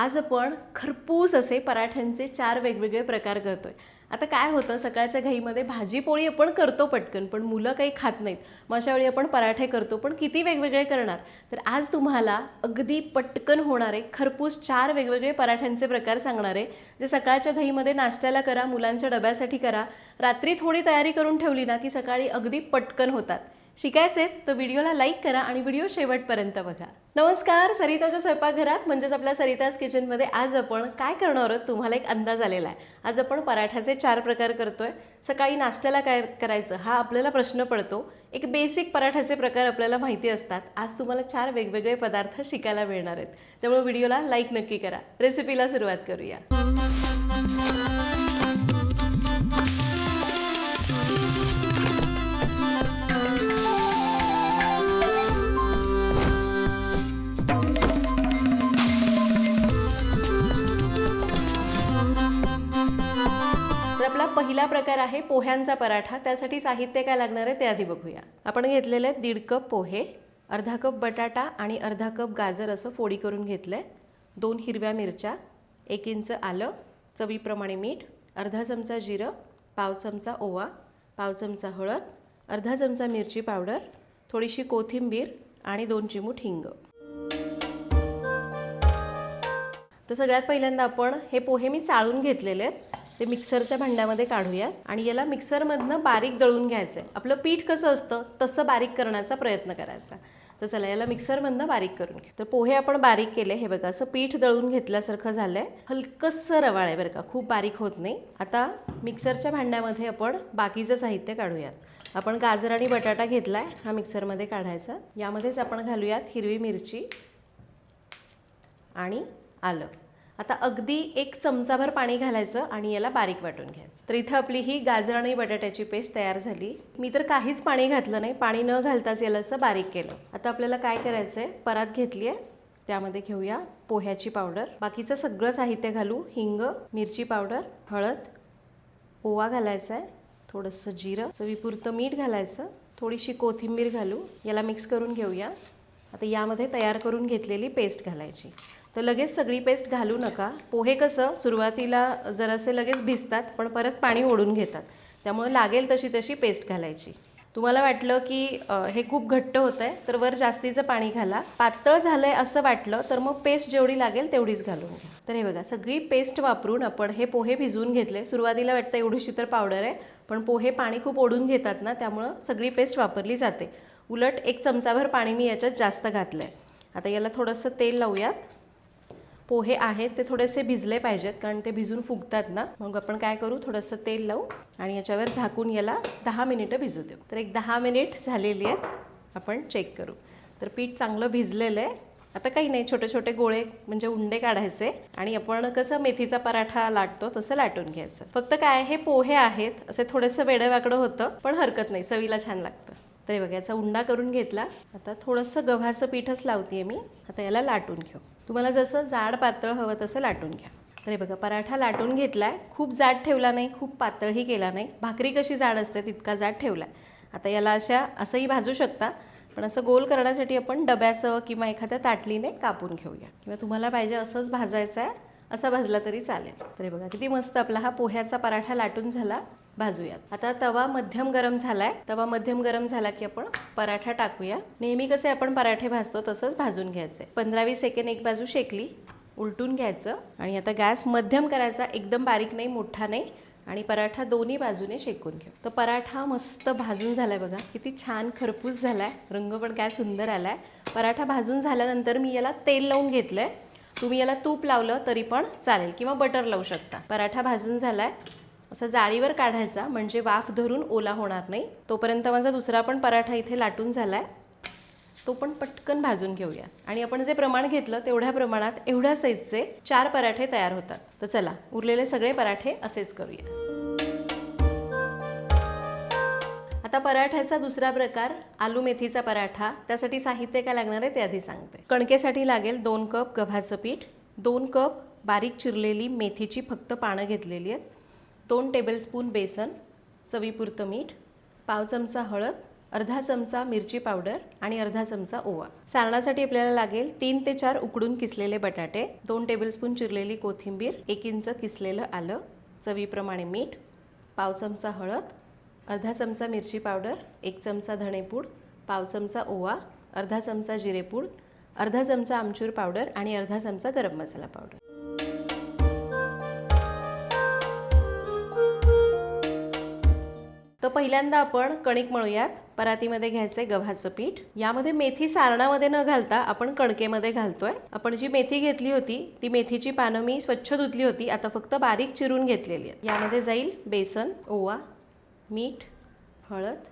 आज आपण खरपूस असे पराठ्यांचे चार वेगवेगळे प्रकार करतोय. आता काय होतं सकाळच्या घाईमध्ये भाजी पोळी आपण करतो पटकन पण मुलं काही खात नाहीत. मग अशा वेळी आपण पराठे करतो पण किती वेगवेगळे करणार? तर आज तुम्हाला अगदी पटकन होणारे खरपूस चार वेगवेगळे पराठ्यांचे प्रकार सांगणार आहे जे सकाळच्या घाईमध्ये नाश्त्याला करा मुलांच्या डब्यासाठी करा. रात्री थोडी तयारी करून ठेवली ना की सकाळी अगदी पटकन होतात. शिकायचे तर व्हिडिओला लाईक करा आणि व्हिडिओ शेवटपर्यंत बघा. नमस्कार सरिताच्या स्वयंपाकघरात म्हणजेच आपल्या सरिताज किचनमध्ये आज आपण काय करणार आहोत तुम्हाला एक अंदाज आलेला आहे. आज आपण पराठ्याचे चार प्रकार करतोय. सकाळी नाश्त्याला काय करायचं हा आपल्याला प्रश्न पडतो. एक बेसिक पराठ्याचे प्रकार आपल्याला माहिती असतात. आज तुम्हाला चार वेगवेगळे पदार्थ शिकायला मिळणार आहेत. त्यामुळे व्हिडिओला लाईक नक्की करा. रेसिपीला सुरुवात करूया. पहिला प्रकार आहे पोह्यांचा पराठा. त्यासाठी साहित्य काय लागणार आहे ते आधी बघूया. आपण घेतलेले आहेत दीड कप पोहे अर्धा कप बटाटा आणि अर्धा कप गाजर असं फोडी करून घेतलं आहे दोन हिरव्या मिरच्या एक इंच आलं चवीप्रमाणे मीठ अर्धा चमचा जिरं पाव चमचा ओवा पाव चमचा हळद अर्धा चमचा मिरची पावडर थोडीशी कोथिंबीर आणि दोन चिमूट हिंग. तर सगळ्यात पहिल्यांदा आपण हे पोहे मी चाळून घेतलेले आहेत. ते मिक्सरच्या भांड्यामध्ये काढूयात आणि याला मिक्सरमधनं बारीक दळून घ्यायचं आहे आपलं पीठ कसं असतं तसं बारीक करण्याचा प्रयत्न करायचा. तर चला याला मिक्सरमधनं बारीक करून घेऊ. तर पोहे आपण बारीक केले. हे बघा असं पीठ दळून घेतल्यासारखं झालंय. हलकंसं रवाळ आहे बरं का खूप बारीक होत नाही. आता मिक्सरच्या भांड्यामध्ये आपण बाकीचं साहित्य काढूयात. आपण गाजर आणि बटाटा घेतलाय हा मिक्सरमध्ये काढायचा. यामध्येच आपण घालूयात हिरवी मिरची आणि आलं. आता अगदी एक चमचाभर पाणी घालायचं आणि याला बारीक वाटून घ्यायचं. तर इथं आपली ही गाजर आणि बटाट्याची पेस्ट तयार झाली. मी तर काहीच पाणी घातलं नाही. पाणी न घालताच याला असं बारीक केलं. आता आपल्याला काय करायचं आहे परात घेतली आहे. त्यामध्ये घेऊया पोह्याची पावडर. बाकीचं सगळं साहित्य घालू. हिंग मिरची पावडर हळद ओवा घालायचा आहे थोडंसं जिरं चवीपुरतं मीठ घालायचं. थोडीशी कोथिंबीर घालू. याला मिक्स करून घेऊया. आता यामध्ये तयार करून घेतलेली पेस्ट घालायची. तर लगेच सगळी पेस्ट घालू नका. पोहे कसं सुरुवातीला जरासे लगेच भिजतात पण परत पाणी ओढून घेतात. त्यामुळे लागेल तशी तशी पेस्ट घालायची. तुम्हाला वाटलं की हे खूप घट्ट होतं आहे तर वर जास्तीचं पाणी घाला. पातळ झालं आहे असं वाटलं तर मग पेस्ट जेवढी लागेल तेवढीच घालून घ्या. तर हे बघा सगळी पेस्ट वापरून आपण हे पोहे भिजवून घेतले. सुरुवातीला वाटतं एवढीशी तर पावडर आहे पण पोहे पाणी खूप ओढून घेतात ना त्यामुळं सगळी पेस्ट वापरली जाते. उलट एक चमचाभर पाणी मी याच्यात जास्त घातलं आहे आता याला थोडंसं तेल लावूयात. पोहे आहेत ते थोडेसे भिजले पाहिजेत कारण ते भिजून फुगतात ना. मग आपण काय करू थोडंसं तेल लावू आणि याच्यावर झाकून याला दहा मिनिटं भिजू देऊ. तर एक दहा मिनिट झालेली आहेत आपण चेक करू. तर पीठ चांगलं भिजलेलं आहे. आता काही नाही छोटे छोटे गोळे म्हणजे उंडे काढायचे आणि आपण कसं मेथीचा पराठा लाटतो तसं लाटून घ्यायचं. फक्त काय हे पोहे आहेत असे थोडंसं वेडंवाकडं होतं पण हरकत नाही चवीला छान लागतं. तर हे बघा याचा उंडा करून घेतला. आता थोडंसं गव्हाचं पीठच लावते मी. आता याला लाटून घेऊ. तुम्हाला जसं जाड पातळ हवं तसं लाटून घ्या. तर हे बघा पराठा लाटून घेतला आहे खूप जाड ठेवला नाही खूप पातळही केला नाही. भाकरी कशी जाड असते तितका जाड ठेवला आहे आता याला अशा असंही भाजू शकता पण असं गोल करण्यासाठी आपण डब्याचं किंवा एखाद्या ताटलीने कापून घेऊया. किंवा तुम्हाला पाहिजे असंच भाजायचं आहे असा भाजला तरी चालेल. तर हे बघा किती मस्त आपला हा पोह्याचा पराठा लाटून झाला. भाजूयात. आता तवा मध्यम गरम झालाय. तवा मध्यम गरम झाला की आपण पराठा टाकूया. नेहमी कसे आपण पराठे भाजतो तसंच भाजून घ्यायचे पंधरा वीस सेकंड एक बाजू शेकली उलटून घ्यायचं आणि आता गॅस मध्यम करायचा एकदम बारीक नाही मोठा नाही आणि पराठा दोन्ही बाजूने शेकून घेऊ. तर पराठा मस्त भाजून झालाय बघा. किती छान खरपूस झालाय. रंग पण काय सुंदर आलाय. पराठा भाजून झाल्यानंतर मी याला तेल लावून घेतलंय. तुम्ही याला तूप लावलं तरी पण चालेल किंवा बटर लावू शकता. पराठा भाजून झालाय. असं जाळीवर काढायचा म्हणजे वाफ धरून ओला होणार नाही. तोपर्यंत माझा दुसरा पण पराठा इथे लाटून झाला आहे तो पण पटकन भाजून घेऊया. आणि आपण जे प्रमाण घेतलं तेवढ्या प्रमाणात एवढ्या साईजचे चार पराठे तयार होतात. तर चला उरलेले सगळे पराठे असेच करूया. आता पराठ्याचा दुसरा प्रकार आलू मेथीचा पराठा. त्यासाठी साहित्य काय लागणार आहे ते आधी सांगते. कणकेसाठी लागेल दोन कप गव्हाचं पीठ दोन कप बारीक चिरलेली मेथीची फक्त पानं घेतलेली आहेत. दोन टेबलस्पून बेसन चवीपुरतं मीठ पाव चमचा हळद अर्धा चमचा मिरची पावडर आणि अर्धा चमचा ओवा. सारणासाठी आपल्याला लागेल तीन ते चार उकडून किसलेले बटाटे दोन टेबलस्पून चिरलेली कोथिंबीर एक इंच किसलेलं आलं चवीप्रमाणे मीठ पाव चमचा हळद अर्धा चमचा मिरची पावडर एक चमचा धणेपूड पाव चमचा ओवा अर्धा चमचा जिरेपूड अर्धा चमचा आमचूर पावडर आणि अर्धा चमचा गरम मसाला पावडर. पहिल्यांदा आपण कणिक मळूयात. परातीमध्ये घ्यायचंय गव्हाचं पीठ. यामध्ये मेथी सारणामध्ये न घालता आपण कणकेमध्ये घालतोय. आपण जी मेथी घेतली होती ती मेथीची पानं मी स्वच्छ धुतली होती. आता फक्त बारीक चिरून घेतलेली आहे यामध्ये जाईल बेसन ओवा मीठ हळद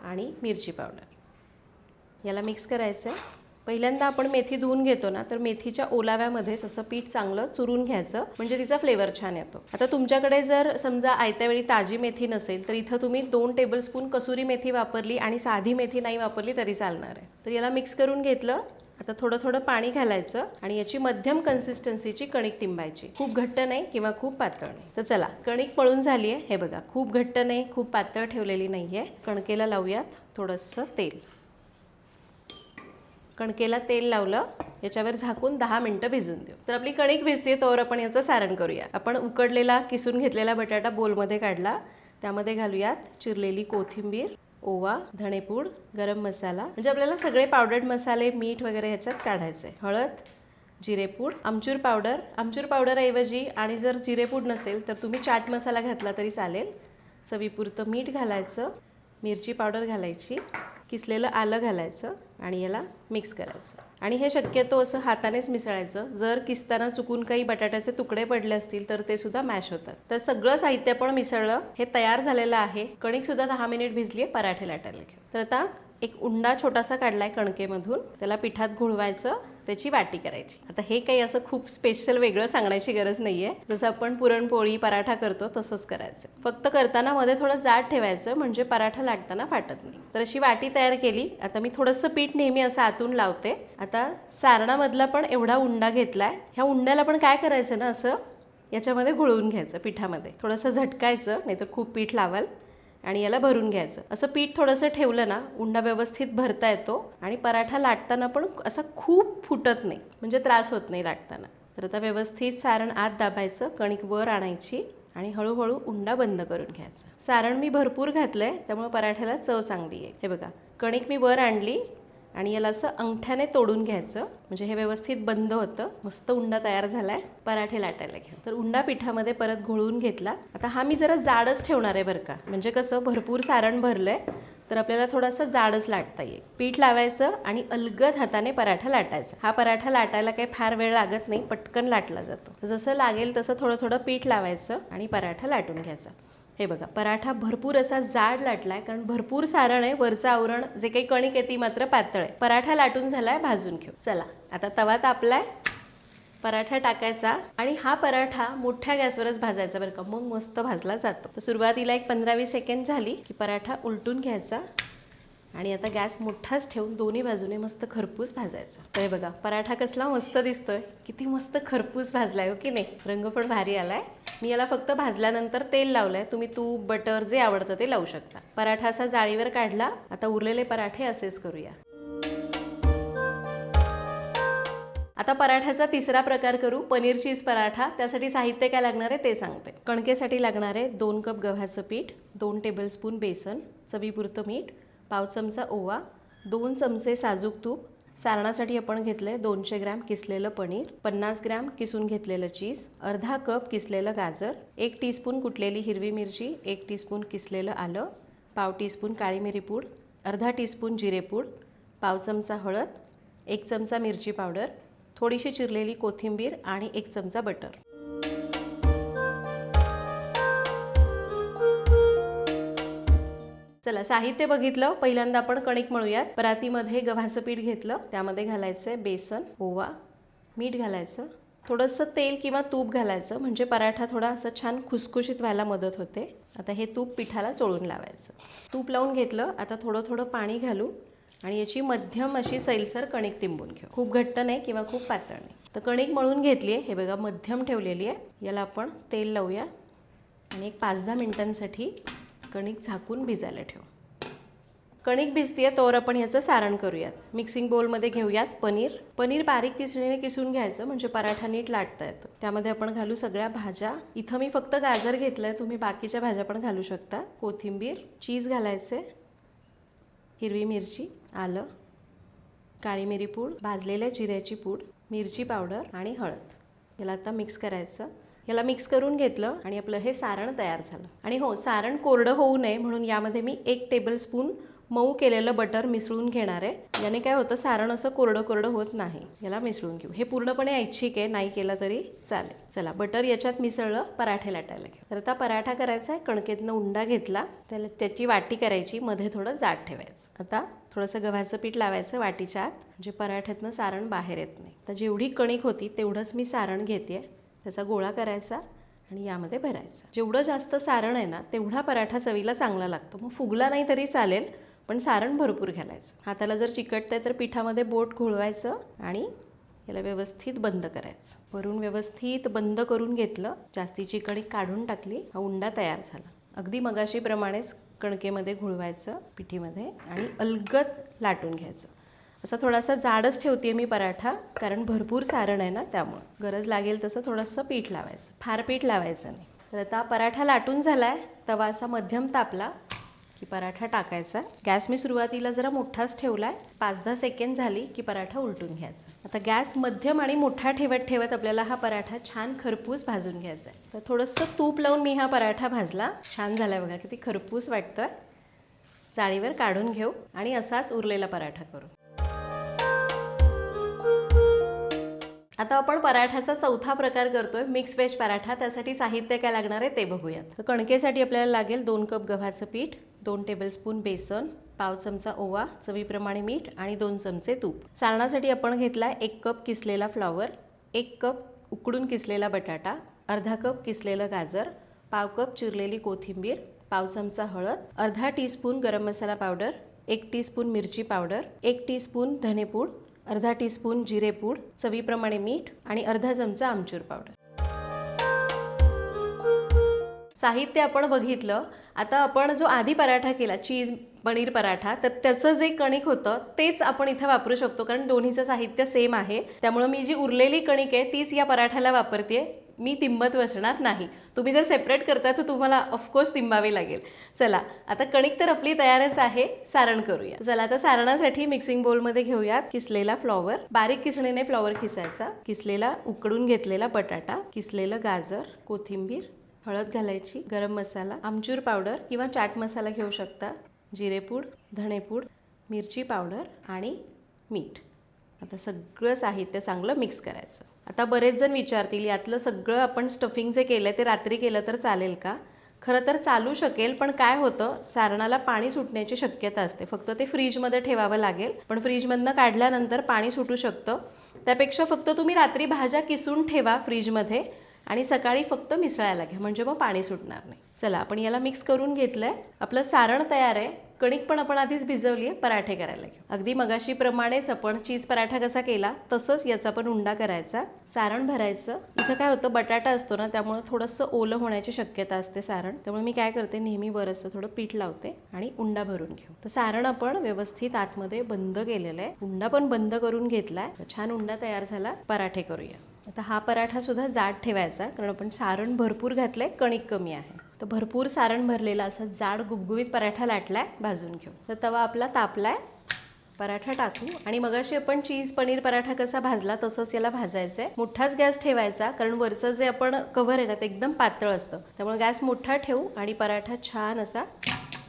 आणि मिरची पावडर. याला मिक्स करायचं आहे पहिल्यांदा आपण मेथी धुवून घेतो ना तर मेथीच्या ओलाव्यामध्येच असं पीठ चांगलं चुरून घ्यायचं म्हणजे तिचा फ्लेवर छान येतो. आता तुमच्याकडे जर समजा आयत्या वेळी ताजी मेथी नसेल तर इथं तुम्ही दोन टेबलस्पून कसुरी मेथी वापरली आणि साधी मेथी नाही वापरली तरी चालणार आहे. तर याला मिक्स करून घेतलं आता थोडं थोडं पाणी घालायचं आणि याची मध्यम कन्सिस्टन्सीची कणिक टिंबायची. खूप घट्ट नाही किंवा खूप पातळ नाही. तर चला कणिक पळून झाली आहे हे बघा खूप घट्ट नाही खूप पातळ ठेवलेली नाही आहे कणकेला लावूयात थोडंसं तेल. कणकेला तेल लावलं याच्यावर झाकून दहा मिनटं भिजून देऊ. तर आपली कणिक भिजते तोवर आपण याचं सारण करूया. आपण उकडलेला किसून घेतलेला बटाटा बोलमध्ये काढला. त्यामध्ये घालूयात चिरलेली कोथिंबीर ओवा धणेपूड गरम मसाला. म्हणजे आपल्याला सगळे पावडर्ड मसाले मीठ वगैरे ह्याच्यात काढायचे हळद जिरेपूड आमचूर पावडर आमचूर पावडरऐवजी आणि जर जिरेपूड नसेल तर तुम्ही चाट मसाला घातला तरी चालेल. चवीपुरतं मीठ घालायचं मिरची पावडर घालायची किसलेलं आलं घालायचं. आणि याला मिक्स करायचं. आणि हे शक्यतो असं हातानेच मिसळायचं. जर किसताना चुकून काही बटाट्याचे तुकडे पडले असतील तर ते सुद्धा मॅश होतात. तर सगळं साहित्य पण मिसळलं. हे तयार झालेलं आहे. कणिक सुद्धा दहा मिनिट भिजली आहे पराठे लाटायला घेऊ. तर आता एक उंडा छोटासा काढलाय कणकेमधून. त्याला पिठात घुळवायचं त्याची वाटी करायची. आता हे काही असं खूप स्पेशल वेगळं सांगण्याची गरज नाहीये. जसं आपण पुरणपोळी पराठा करतो तसंच करायचं. फक्त करताना मध्ये थोडं जाड ठेवायचं म्हणजे पराठा लाटताना फाटत नाही. तर अशी वाटी तयार केली. आता मी थोडंसं पीठ नेहमी असं आतून लावते. आता सारणामधला पण एवढा उंडा घेतलाय. ह्या उंड्याला पण काय करायचं ना असं? याच्यामध्ये घोळवून घ्यायचं पिठामध्ये. थोडंसं झटकायचं नाहीतर खूप पीठ लावाल. आणि याला भरून घ्यायचं. असं पीठ थोडंसं ठेवलं ना उंडा व्यवस्थित भरता येतो आणि पराठा लाटताना पण असा खूप फुटत नाही म्हणजे त्रास होत नाही लाटताना. तर आता व्यवस्थित सारण आत दाबायचं कणिक वर आणायची आणि हळूहळू उंडा बंद करून घ्यायचा. सारण मी भरपूर घातलंय त्यामुळे पराठ्याला चव चांगली आहे. हे बघा कणिक मी वर आणली आणि याला असं अंगठ्याने तोडून घ्यायचं. म्हणजे हे व्यवस्थित बंद होतं. मस्त उंडा तयार झालाय. पराठे लाटायला घ्या तर उंडा पिठामध्ये परत घोळून घेतला. आता हा मी जरा जाडच ठेवणार आहे बरं का. म्हणजे कसं भरपूर सारण भरलंय. तर आपल्याला थोडासा जाडच लाटता येईल. पीठ लावायचं आणि अलगद हाताने पराठा लाटायचा. हा पराठा लाटायला काही फार वेळ लागत नाही. पटकन लाटला जातो. जसं लागेल तसं थोडं थोडं पीठ लावायचं आणि पराठा लाटून घ्यायचा. हे बघा पराठा भरपूर असा जाड लाटलाय कारण भरपूर सारण आहे वरचं आवरण जे काही कणिक आहे ती मात्र पातळ आहे. पराठा लाटून झालाय भाजून घेऊ. चला आता तवा तापलाय पराठा टाकायचा आणि हा पराठा मोठ्या गॅसवरच भाजायचा बरं का. मग मस्त भाजला जातो. तर सुरुवातीला एक पंधरा वीस सेकंड झाली की पराठा उलटून घ्यायचा आणि आता गॅस मोठाच ठेवून दोन्ही बाजूने मस्त खरपूस भाजायचा. तर हे बघा पराठा कसला मस्त दिसतोय. किती मस्त खरपूस भाजलाय हो की नाही? रंग पण भारी आलाय. मी याला फक्त भाजल्यानंतर तेल लावलं आहे तुम्ही तूप बटर जे आवडतं ते लावू शकता. पराठा असा जाळीवर काढला. आता उरलेले पराठे असेच करूया. आता पराठ्याचा तिसरा प्रकार करू. पनीर चीज पराठा. त्यासाठी साहित्य काय लागणार आहे ते सांगते. कणकेसाठी लागणार आहे दोन कप गव्हाचं पीठ दोन टेबलस्पून बेसन चवीपुरतं मीठ पाव चमचा ओवा दोन चमचे साजूक तूप सारणासाठी आपण घेतलं आहे दोनशे ग्रॅम किसलेलं पनीर पन्नास ग्रॅम किसून घेतलेलं चीज अर्धा कप किसलेलं गाजर एक टीस्पून कुटलेली हिरवी मिरची एक टीस्पून किसलेलं आलं पाव टीस्पून काळी मिरी पूड अर्धा टीस्पून जिरेपूड पाव चमचा हळद एक चमचा मिरची पावडर थोडीशी चिरलेली कोथिंबीर आणि एक चमचा बटर. चला साहित्य बघितलं पहिल्यांदा आपण कणिक मळूयात. परातीमध्ये गव्हाचं पीठ घेतलं त्यामध्ये घालायचंय बेसन ओवा मीठ घालायचं थोडंसं तेल किंवा तूप घालायचं म्हणजे पराठा थोडा असं छान खुसखुशीत व्हायला मदत होते. आता हे तूप पिठाला चोळून लावायचं. तूप लावून घेतलं आता थोडं थोडं पाणी घालू आणि याची मध्यम अशी सैलसर कणिक तिंबून घेऊ. खूप घट्ट नाही किंवा खूप पातळ नाही. तर कणिक मळून घेतली आहे हे बघा मध्यम ठेवलेली आहे. याला आपण तेल लावूया. आणि एक पाच दहा मिनिटांसाठी कणिक झाकून भिजायला ठेव. कणिक भिजतीये तोवर आपण ह्याचं सारण करूयात. मिक्सिंग बोलमध्ये घेऊयात पनीर. पनीर बारीक किसणीने किसून घ्यायचं म्हणजे पराठा नीट लाटता येतो. त्यामध्ये आपण घालू सगळ्या भाज्या. इथं मी फक्त गाजर घेतलंय तुम्ही बाकीच्या भाज्या पण घालू शकता. कोथिंबीर चीज घालायचे. हिरवी मिरची आलं. काळी मिरी पूड भाजलेल्या जिऱ्याची पूड मिरची पावडर आणि हळद. याला आता मिक्स करायचं. याला मिक्स करून घेतलं आणि आपलं हे सारण तयार झालं. आणि हो सारण कोरडं होऊ नये म्हणून यामध्ये मी एक टेबलस्पून मऊ केलेलं बटर मिसळून घेणार आहे. याने काय होतं सारण असं कोरडं कोरडं होत नाही. याला मिसळून घेऊ. हे पूर्णपणे ऐच्छिक आहे नाही केलं तरी चालेल. चला बटर याच्यात मिसळलं पराठे लाटायला घेऊ. तर आता पराठा करायचा आहे कणकेतनं उंडा घेतला. त्याला त्याची वाटी करायची मध्ये थोडं जाड ठेवायचं. आता थोडंसं गव्हाचं पीठ लावायचं वाटीच्या आत. म्हणजे पराठ्यातनं सारण बाहेर येत नाही. तर जेवढी कणिक होती तेवढंच मी सारण घेते त्याचा गोळा करायचा आणि यामध्ये भरायचा. जेवढं जास्त सारण आहे ना तेवढा पराठा चवीला चांगला लागतो. मग फुगला नाही तरी चालेल पण सारण भरपूर घालायचं. हाताला जर चिकटतं आहे तर पिठामध्ये बोट घोळवायचं आणि याला व्यवस्थित बंद करायचं. वरून व्यवस्थित बंद करून घेतलं जास्तीची कणिक काढून टाकली हा उंडा तयार झाला. अगदी मगाशीप्रमाणेच कणकेमध्ये घोळवायचं पिठीमध्ये आणि अलगद लाटून घ्यायचं. असा थोडासा जाडच ठेवते मी पराठा कारण भरपूर सारण आहे ना त्यामुळं. गरज लागेल तसं थोडंसं पीठ लावायचं. फार पीठ लावायचं नाही. तर आता पराठा लाटून झाला आहे तवा असा मध्यम तापला की पराठा टाकायचा. गॅस मी सुरुवातीला जरा मोठाच ठेवला आहे पाच दहा सेकंड झाली की पराठा उलटून घ्यायचा. आता गॅस मध्यम आणि मोठा ठेवत ठेवत आपल्याला हा पराठा छान खरपूस भाजून घ्यायचा आहे. तर थोडंसं तूप लावून मी हा पराठा भाजला. छान झाला आहे बघा किती खरपूस वाटतं जाळीवर काढून घेऊ आणि असाच उरलेला पराठा करू. आता आपण पराठ्याचा चौथा प्रकार करतोय. Mix veg paratha. त्यासाठी साहित्य काय लागणार आहे ते बघूयात. तर कणकेसाठी आपल्याला लागेल दोन कप गव्हाचं पीठ दोन टेबलस्पून बेसन पाव चमचा ओवा चवीप्रमाणे मीठ आणि दोन चमचे तूप. सारणासाठी आपण घेतला एक कप किसलेला फ्लॉवर एक कप उकडून किसलेला बटाटा अर्धा कप किसलेलं गाजर पाव कप चिरलेली कोथिंबीर पाव चमचा हळद अर्धा टीस्पून गरम मसाला पावडर एक टीस्पून मिरची पावडर एक टीस्पून धनेपूड अर्धा टीस्पून जिरेपूड चवीप्रमाणे मीठ आणि अर्धा चमचा आमचूर पावडर साहित्य आपण बघितलं. आता आपण जो आधी पराठा केला चीज पनीर पराठा तर त्याचं जे कणिक होतं तेच आपण इथं वापरू शकतो कारण दोन्हीचं साहित्य सेम आहे. त्यामुळं मी जी उरलेली कणिक आहे तीच या पराठ्याला वापरते मी तिंबत बसणार नाही. तुम्ही जर सेपरेट करता तर तुम्हाला ऑफकोर्स तिंबावे लागेल. चला आता कणिक तर आपली तयारच आहे सारण करूया. चला आता सारणासाठी मिक्सिंग बोलमध्ये घेऊयात किसलेला फ्लॉवर बारीक किसणीने फ्लॉवर किसायचा. किसलेला उकडून घेतलेला बटाटा किसलेलं गाजर कोथिंबीर हळद घालायची गरम मसाला आमचूर पावडर किंवा चाट मसाला घेऊ शकता. जिरेपूड धणेपूड मिरची पावडर आणि मीठ. आता सगळं साहित्य चांगलं मिक्स करायचं. आता बरेच जण विचारतील यातलं सगळं आपण स्टफिंग जे केलं ते रात्री केलं तर चालेल का? खरं तर चालू शकेल पण काय होतं सारणाला पाणी सुटण्याची शक्यता असते. फक्त ते फ्रीजमध्ये ठेवावं लागेल पण फ्रीजमधनं काढल्यानंतर पाणी सुटू शकतं. त्यापेक्षा फक्त तुम्ही रात्री भाज्या किसून ठेवा फ्रीजमध्ये आणि सकाळी फक्त मिसळायला घ्या म्हणजे मग पाणी सुटणार नाही. चला आपण याला मिक्स करून घेतलं आहे आपलं सारण तयार आहे. कणिक पण आपण आधीच भिजवली आहे पराठे करायला घेऊ. अगदी मगाशीप्रमाणेच आपण चीज पराठा कसा केला तसंच याचा पण उंडा करायचा सारण भरायचं. इथं काय होतं बटाटा असतो ना त्यामुळे थोडंसं ओलं होण्याची शक्यता असते सारण. त्यामुळे मी काय करते नेहमी वर असं थोडं पीठ लावते आणि उंडा भरून घेऊ. तर सारण आपण व्यवस्थित आतमध्ये बंद केलेलं आहे. उंडा पण बंद करून घेतलाय छान उंडा तयार झाला पराठे करूया. आता हा पराठा सुद्धा जाड ठेवायचा कारण आपण सारण भरपूर घातलंय कणिक कमी आहे. तर भरपूर सारण भरलेला असा जाड गुबगुबीत पराठा लाटलाय भाजून घेऊ. तर तवा आपला तापलाय. पराठा टाकू. आणि मगाशी आपण चीज पनीर पराठा कसा भाजला तसंच याला भाजायचं आहे मोठाच गॅस ठेवायचा कारण वरचं जे आपण कव्हर आहे ना ते एकदम पातळ असतं. त्यामुळे गॅस मोठा ठेवू आणि पराठा छान असा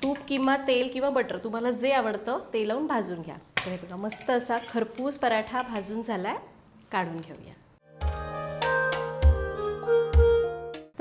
तूप किंवा तेल किंवा बटर तुम्हाला जे आवडतं ते लावून भाजून घ्या. तर हे बघा मस्त असा खरपूस पराठा भाजून झाला आहे काढून घेऊया.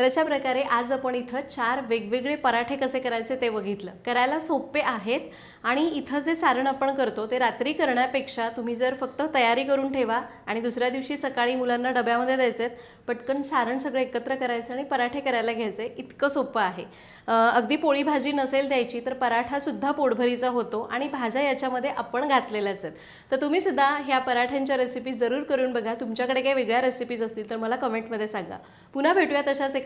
तर अशा प्रकारे आज आपण इथं चार वेगवेगळे पराठे कसे करायचे ते बघितलं. करायला सोपे आहेत आणि इथं जे सारण आपण करतो ते रात्री करण्यापेक्षा तुम्ही जर फक्त तयारी करून ठेवा आणि दुसऱ्या दिवशी सकाळी मुलांना डब्यामध्ये द्यायचे पटकन सारण सगळं एकत्र करायचं आणि पराठे करायला घ्यायचे. इतकं सोपं आहे. अगदी पोळी भाजी नसेल द्यायची तर पराठासुद्धा पोटभरीचा होतो आणि भाज्या याच्यामध्ये आपण घातलेल्याच आहेत. तर तुम्ही सुद्धा ह्या पराठ्यांच्या रेसिपी जरूर करून बघा. तुमच्याकडे काही वेगळ्या रेसिपीज असतील तर मला कमेंटमध्ये सांगा. पुन्हा भेटूया तशाच